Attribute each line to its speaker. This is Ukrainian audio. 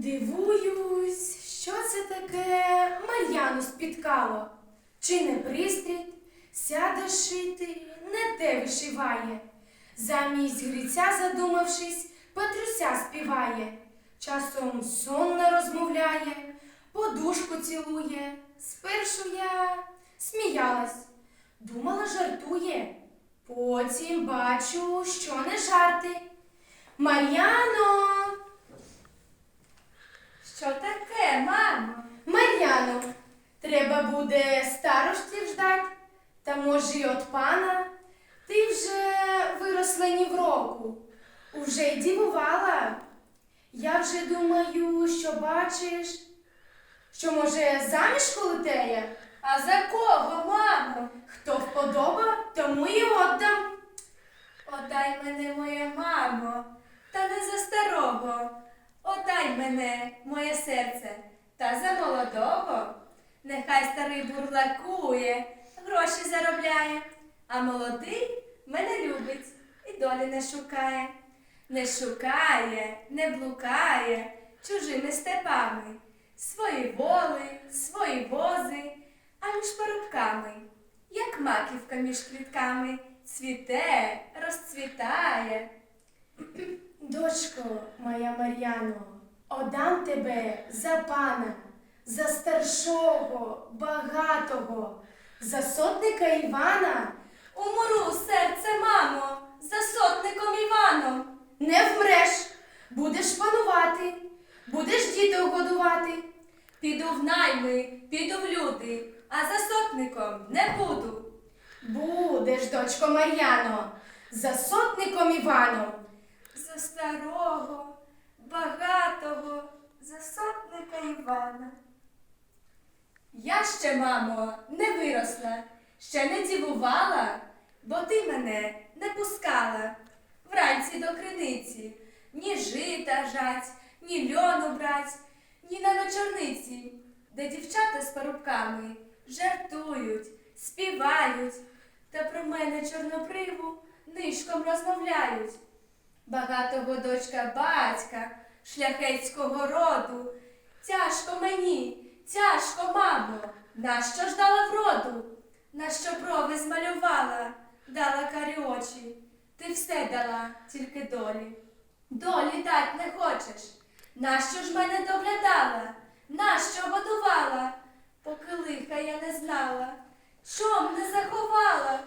Speaker 1: Дивуюсь, що це таке Мар'яну спіткало. Чи не пристріт, сяде шити, не те вишиває. Замість гриця, задумавшись, Петруся співає. Часом сонно розмовляє, подушку цілує. Спершу я сміялась, думала, жартує. Потім бачу, що не жарти. Мар'яно!
Speaker 2: Що таке, мамо?
Speaker 1: Мар'яно, треба буде старостів ждать, та може й от пана. Ти вже виросла ні в року, уже й дівувала. Я вже думаю, що бачиш, що може заміж колотея?
Speaker 2: А за кого, мамо?
Speaker 1: Хто вподоба, тому і отдам.
Speaker 2: Одай мене, моя мамо, та не за старого. Одай мене, моє серце, та за молодого. Нехай старий бурлакує, гроші заробляє, а молодий мене любить і долі не шукає. Не шукає, не блукає чужими степами, свої воли, свої вози, а між парубками, як маківка між квітками, цвіте, розцвітає.
Speaker 1: Дочко моя Мар'яно, отдам тебе за пана, за старшого, багатого, за сотника Івана.
Speaker 2: Умру, серце, мамо, за сотником Іваном.
Speaker 1: Не вмреш, будеш панувати, будеш діток годувати.
Speaker 2: Піду в найми, піду в люди, а за сотником не буду.
Speaker 1: Будеш, дочко Мар'яно, за сотником Іваном.
Speaker 2: За старого, багатого, за сотника Івана. Я ще, мамо, не виросла, ще не дівувала, бо ти мене не пускала. Вранці до криниці ні жита жать, ні льону брать, ні на вечорниці, де дівчата з парубками жартують, співають, та про мене чорнобриву нишком розмовляють. Багатого дочка батька, шляхетського роду. Тяжко мені, тяжко, мамо, нащо ж дала вроду? Нащо брови змалювала, дала карі очі. Ти все дала, тільки долі. Долі дать не хочеш. Нащо ж мене доглядала? Нащо годувала? Поки лиха я не знала, чом не заховала?